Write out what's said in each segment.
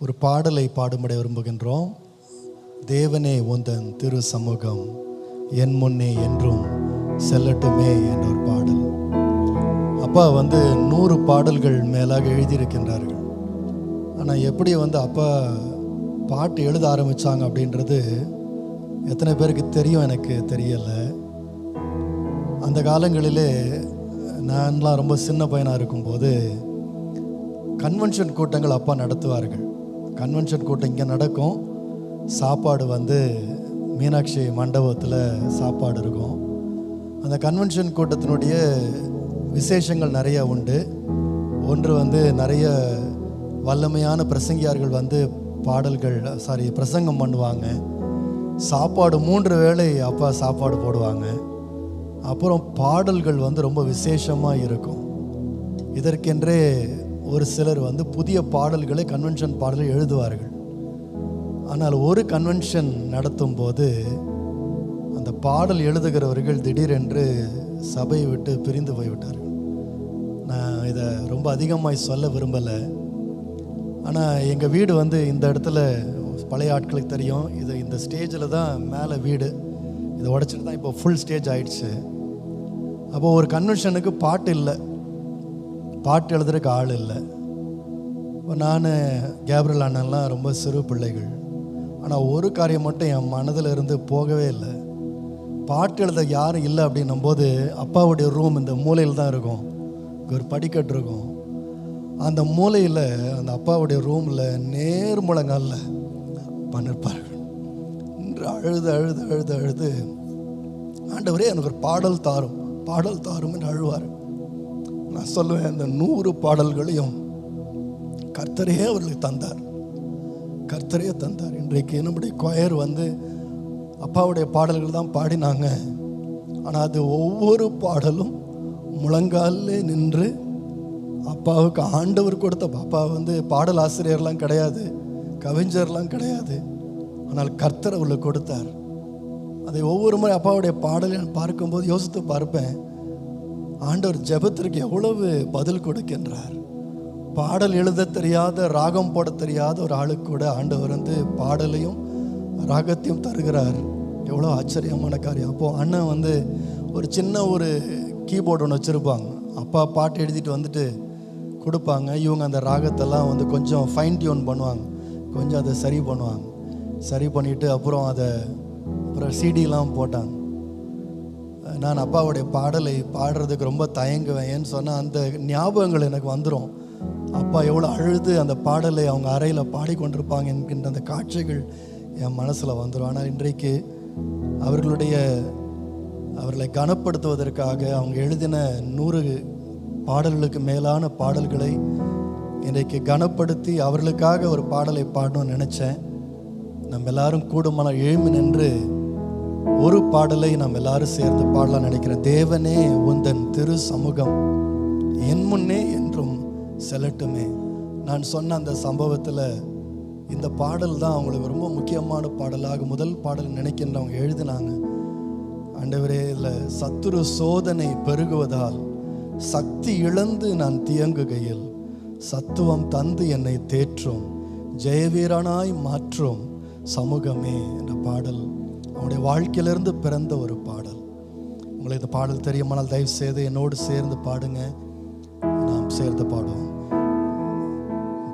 ஒரு பாடலை பாடும்படி விரும்புகின்றோம். தேவனே உந்தன் திரு சமூகம் என் முன்னே என்றும் செல்லட்டுமே என்ற ஒரு பாடல். அப்பா வந்து நூறு பாடல்கள் மேலாக எழுதியிருக்கின்றார்கள். ஆனால் எப்படி வந்து அப்பா பாட்டு எழுத ஆரம்பித்தாங்க அப்படின்றது எத்தனை பேருக்கு தெரியும் எனக்கு தெரியலை. அந்த காலங்களிலே நான்லாம் ரொம்ப சின்ன பையனாக இருக்கும்போது கன்வென்ஷன் கூட்டங்கள் அப்பா நடத்துவார்கள். கன்வென்ஷன் கூட்டம் இங்கே நடக்கும். சாப்பாடு வந்து மீனாட்சி மண்டபத்தில் சாப்பாடு இருக்கும். அந்த கன்வென்ஷன் கூட்டத்தினுடைய விசேஷங்கள் நிறைய உண்டு. ஒன்று வந்து நிறைய வல்லமையான பிரசங்கியார்கள் வந்து பாடல்கள் சாரி பிரசங்கம் பண்ணுவாங்க. சாப்பாடு மூன்று வேளை அப்பா சாப்பாடு போடுவாங்க. அப்புறம் பாடல்கள் வந்து ரொம்ப விசேஷமாக இருக்கும். இதற்கென்றே ஒரு சிலர் வந்து புதிய பாடல்களை கன்வென்ஷன் பாடலை எழுதுவார்கள். ஆனால் ஒரு கன்வென்ஷன் நடத்தும் போது அந்த பாடல் எழுதுகிறவர்கள் திடீரென்று சபையை விட்டு பிரிந்து போய்விட்டார்கள். நான் இதை ரொம்ப அதிகமாக சொல்ல விரும்பலை. ஆனால் எங்கள் வீடு வந்து இந்த இடத்துல பழைய ஆட்களுக்கு தெரியும். இது இந்த ஸ்டேஜில் தான் மேலே வீடு. இதை உடச்சிட்டு தான் இப்போ ஃபுல் ஸ்டேஜ் ஆயிடுச்சு. அப்போது ஒரு கன்வென்ஷனுக்கு பாட்டு இல்லை. பாட்டு எழுதுறதுக்கு ஆள் இல்லை. இப்போ நான் கேப்ரல் அண்ணன்லாம் ரொம்ப சிறு பிள்ளைகள். ஆனால் ஒரு காரியம் மட்டும் என் மனதில் இருந்து போகவே இல்லை. பாட்டு எழுத யாரும் இல்லை அப்படின்னும் போது அப்பாவுடைய ரூம் இந்த மூலையில் தான் இருக்கும். ஒரு படிக்கட்டு இருக்கும். அந்த மூலையில் அந்த அப்பாவுடைய ரூமில் நேர் முழங்காலில் பண்ணிருப்பார்கள் என்று அழுது அழுது அழுது அழுது ஆண்டவரே எனக்கு ஒரு பாடல் தாரும். பாடல் தாரும் என்று அழுவார். நான் சொல்லுவேன் அந்த நூறு பாடல்களையும் கர்த்தரையே அவர்களுக்கு தந்தார். கர்த்தரே தந்தார். இன்றைக்கு நம்முடைய கொயர் வந்து அப்பாவுடைய பாடல்கள் தான் பாடினாங்க. ஆனால் அது ஒவ்வொரு பாடலும் முழங்காலில் நின்று அப்பாவுக்கு ஆண்டவர் கொடுத்த அப்பா வந்து பாடல் ஆசிரியர்லாம் கிடையாது கவிஞர்லாம் கிடையாது. ஆனால் கர்த்தர் அவர்களுக்கு கொடுத்தார். அதை ஒவ்வொரு முறை அப்பாவுடைய பாடலை நான் பார்க்கும்போது யோசித்து பார்ப்பேன். ஆண்டவர் ஜெபத்திற்கு எவ்வளவு பதில் கொடுக்கின்றார். பாடல் எழுத தெரியாத ராகம் போட தெரியாத ஒரு ஆளுக்கு கூட ஆண்டவர் வந்து பாடலையும் ராகத்தையும் தருகிறார். எவ்வளோ ஆச்சரியமான காரியம். அப்போது அண்ணன் வந்து ஒரு சின்ன ஒரு கீபோர்டு ஒன்று வச்சுருப்பாங்க. அப்பா பாட்டு எழுதிட்டு வந்துட்டு கொடுப்பாங்க. இவங்க அந்த ராகத்தெல்லாம் வந்து கொஞ்சம் ஃபைன் டியூன் பண்ணுவாங்க. கொஞ்சம் அதை சரி பண்ணுவாங்க. சரி பண்ணிவிட்டு அப்புறம் அதை அப்புறம் சிடிலாம் போட்டாங்க. நான் அப்பாவுடைய பாடலை பாடுறதுக்கு ரொம்ப தயங்குவேன். ஏன்னு சொன்னால் அந்த ஞாபகங்கள் எனக்கு வந்துடும் அப்பா எவ்வளோ அழுது அந்த பாடலை அவங்க அறையில் பாடிக்கொண்டிருப்பாங்க என்கின்ற அந்த காட்சிகள் என் மனசில் வந்துடும் ஆனால் இன்றைக்கு அவர்களுடைய அவர்களை கனப்படுத்துவதற்காக அவங்க எழுதின நூறு பாடல்களுக்கு மேலான பாடல்களை இன்றைக்கு கனப்படுத்தி அவர்களுக்காக ஒரு பாடலை பாடணும்னு நினச்சேன். நம்ம எல்லாரும் கூடுமான எழுமி நின்று ஒரு பாடலை நாம் எல்லாரும் சேர்ந்து பாடலாம் நினைக்கிறேன் தேவனே உந்தன் திரு சமூகம். என் முன்னே என்றும் செல்லட்டுமே. நான் சொன்ன அந்த சம்பவத்தில் இந்த பாடல் தான் அவங்களுக்கு ரொம்ப முக்கியமான பாடலாக முதல் பாடல் நினைக்கின்றவங்க எழுதினாங்க. ஆண்டவரே இல்லை சத்துரு சோதனை பெருகுவதால் சக்தி இழந்து நான் தியங்குகையில் சத்துவம் தந்து என்னை தேற்றும் ஜெயவீரனாய் மாற்றும் சமூகமே என்ற பாடல். அவனுடைய வாழ்க்கையிலிருந்து பிறந்த ஒரு பாடல். உங்களுக்கு இந்த பாடல் தெரியுமானால் தயவு செய்து என்னோடு சேர்ந்து பாடுங்க. நாம் சேர்ந்து பாடுவோம்.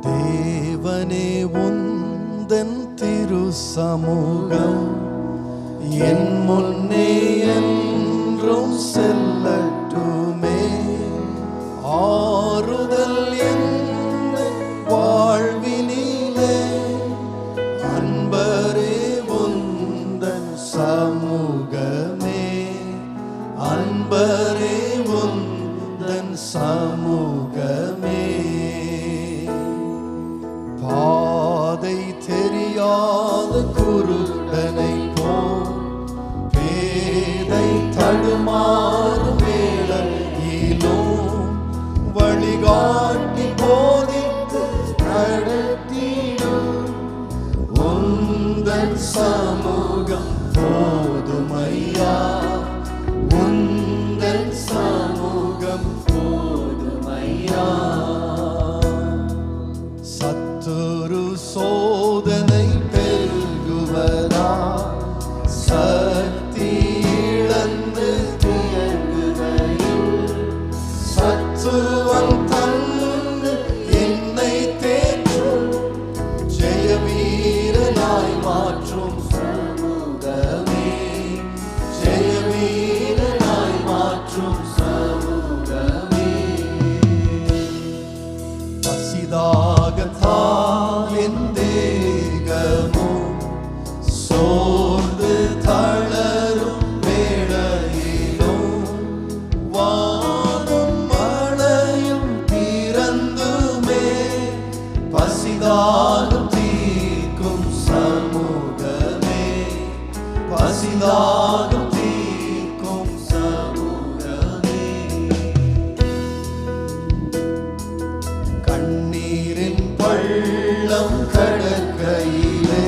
தேவனே உந்தன் திரு சமூகம் என் முன் சமூகமே அன்பரே உந்தன் சமூகமே. பாதை தெரியாத குருடனை போம் பேதை தடுமாறு வேளையிலும் வழிகாட்டி போதித்து நடத்திடும் உந்தன் சமூகம். பசிதாலும் தீர்க்கும் சமூகமே. பசிதாலும் தீர்க்கும் சமூகமே. கண்ணீரின் பள்ளம் கடற்கையிலே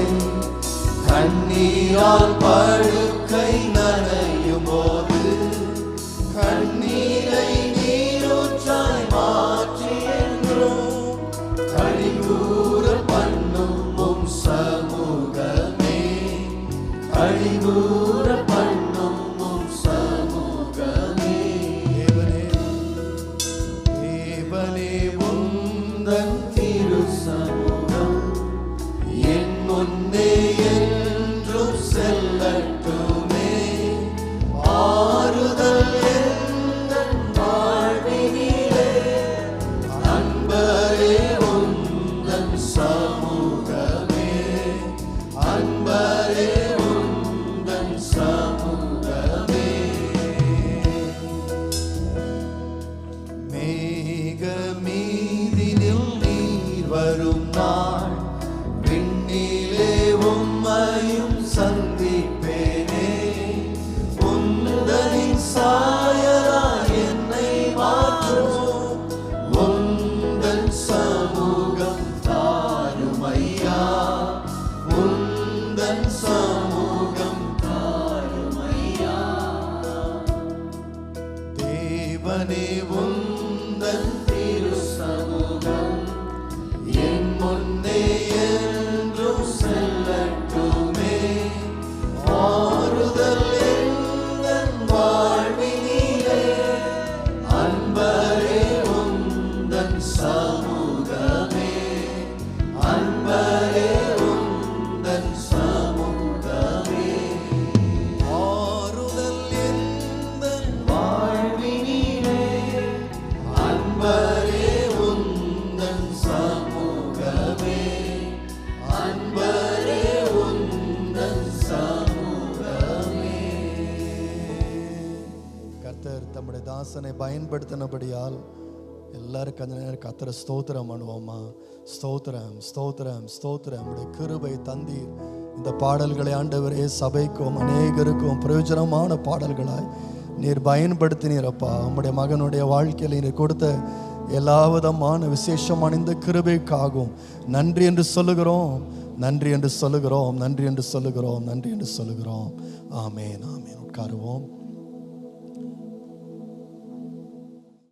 கண்ணீரால் பழு தேவனே கர்த்தர் தம்முடைய தாசனை பயன்படுத்தினபடியால் எல்லாரும் கொஞ்ச நேரம் கர்த்தரை ஸ்தோத்திரம் பண்ணுவோமா ஸ்தோத்திரம் ஸ்தோத்திரம் ஸ்தோத்திரம். உடைய கிருபை தந்தீர். இந்த பாடல்களை ஆண்டவரே சபைக்கும் அநேகருக்கும் பிரயோஜனமான பாடல்களாய் நீர் பயன்படுத்தினீரப்பா உம்முடைய மகனுடைய வாழ்க்கையில் நீர் கொடுத்த எல்லா விதமான விசேஷமான இந்த கிருபைக்காகும் நன்றி என்று சொல்லுகிறோம். நன்றி என்று சொல்லுகிறோம் நன்றி என்று சொல்லுகிறோம் நன்றி என்று சொல்லுகிறோம். ஆமேன் ஆமேன். உட்காருவோம்.